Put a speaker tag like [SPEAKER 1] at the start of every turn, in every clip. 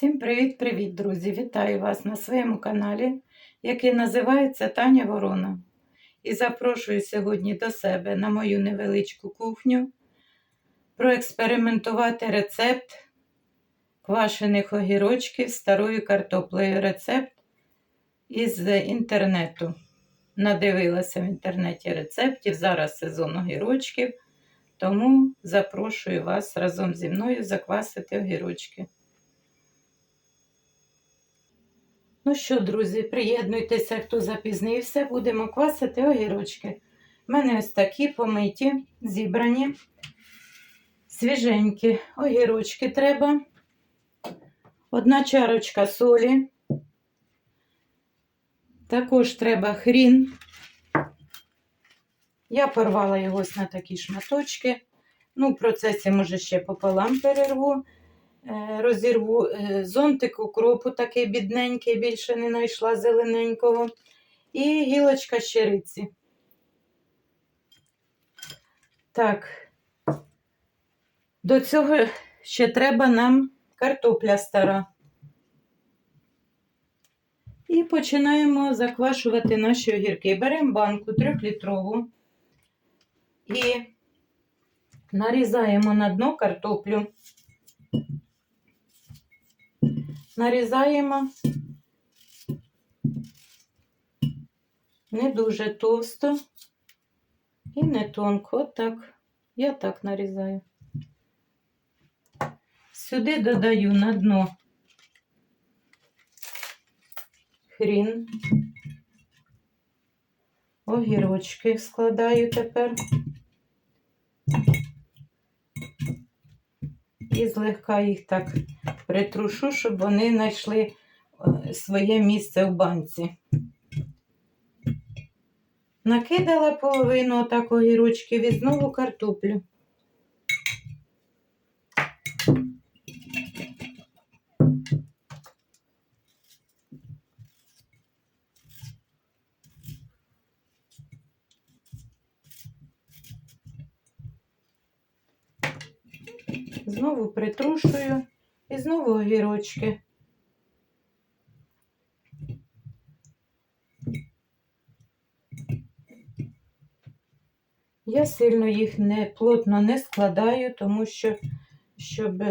[SPEAKER 1] Всім привіт-привіт, друзі! Вітаю вас на своєму каналі, який називається Таня Ворона. І запрошую сьогодні до себе на мою невеличку кухню проекспериментувати рецепт квашених огірочків старою картоплею. Рецепт із інтернету. Надивилася в інтернеті рецептів. Зараз сезон огірочків, тому запрошую вас разом зі мною заквасити огірочки. Ну що, друзі, приєднуйтеся, хто запізнився, будемо квасити огірочки. У мене ось такі помиті, зібрані, свіженькі огірочки треба. Одна чарочка солі. Також треба хрін. Я порвала його ось на такі шматочки. Ну, в процесі, може, ще пополам перерву. Розірву зонтик укропу такий бідненький, більше не знайшла зелененького. І гілочка щириці. Так, до цього ще треба нам картопля стара. І починаємо заквашувати наші огірки. Беремо банку трьохлітрову і нарізаємо на дно картоплю. Нарізаємо не дуже товсто і не тонко. Отак. Я так нарізаю. Сюди додаю на дно хрін, огірочки складаю тепер. І злегка їх так притрушу, щоб вони знайшли своє місце в банці. Накидала половину отак огірочків і знову картоплю. Знову притрушую і знову огірочки. Я сильно їх не плотно не складаю, тому що, щоб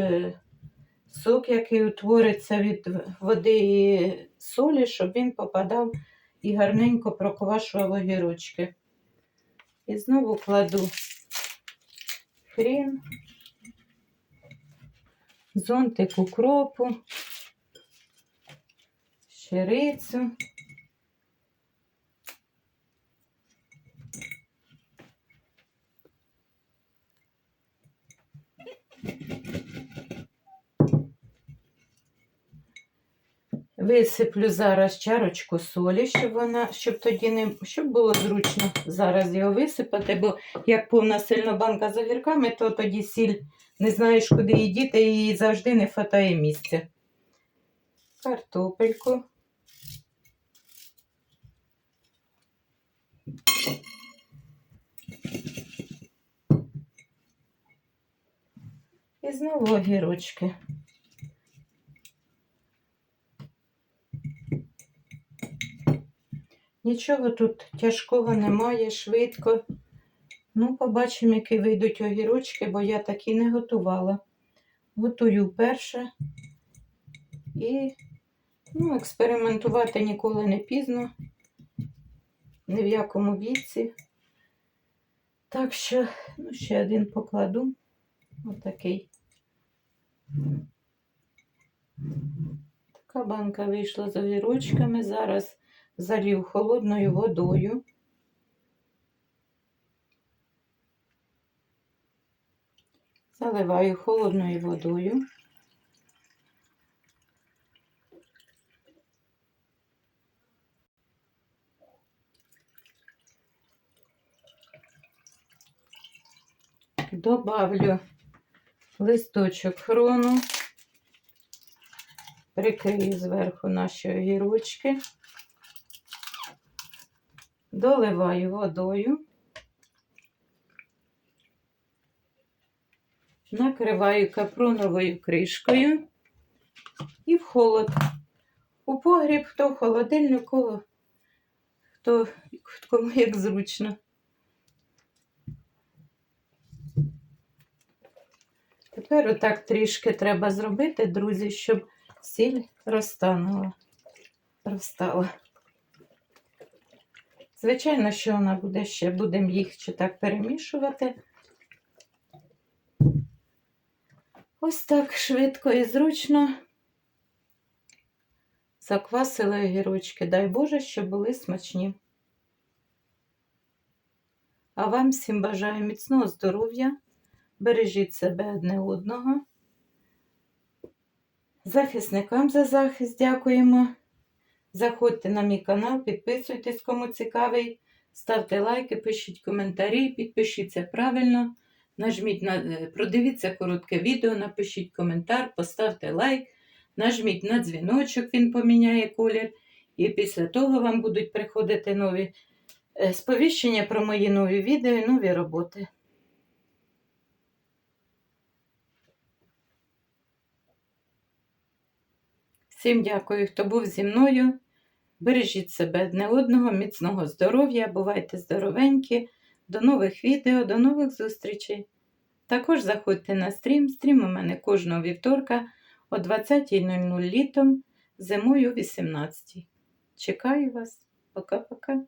[SPEAKER 1] сок, який утвориться від води і солі, щоб він попадав і гарненько проквашував огірочки. І знову кладу хрін зонтик укропу, щирицю. Висиплю зараз чарочку солі, щоб вона, щоб тоді не щоб було зручно зараз його висипати, бо як повна сильно банка з огірками, то тоді сіль не знаєш, куди її діти, і завжди не хватає місця. Картопельку. І знову огірочки. Нічого тут тяжкого немає, швидко. Ну, побачимо, які вийдуть огірочки, бо я такі не готувала. Готую вперше. І ну, експериментувати ніколи не пізно, ні в якому віці. Так що, ну, ще один покладу. Отакий. Така банка вийшла з огірочками. Зараз залів холодною водою. Заливаю холодною водою. Добавлю листочок хрону, прикрию зверху наші огірочки, доливаю водою. Накриваю капроновою кришкою і в холод. У погріб, хто в холодильнику, хто кому як зручно. Тепер отак трішки треба зробити, друзі, щоб сіль розтанула. Розтала. Звичайно, що вона буде ще, будемо їх чи так перемішувати. Ось так швидко і зручно заквасили огірочки. Дай Боже, щоб були смачні. А вам всім бажаю міцного здоров'я. Бережіть себе одне одного. Захисникам за захист дякуємо. Заходьте на мій канал, підписуйтесь, кому цікавий. Ставте лайки, пишіть коментарі, підпишіться правильно. Нажміть на е, продивіться коротке відео, напишіть коментар, поставте лайк, нажміть на дзвіночок, він поміняє колір. І після того вам будуть приходити нові е, сповіщення про мої нові відео і нові роботи. Всім дякую, хто був зі мною. Бережіть себе одне одного, міцного здоров'я, бувайте здоровенькі. До нових відео, до нових зустрічей. Також заходьте на стрім. Стрім у мене кожного вівторка о 20.00 літом, зимою о 18.00. Чекаю вас. Пока-пока.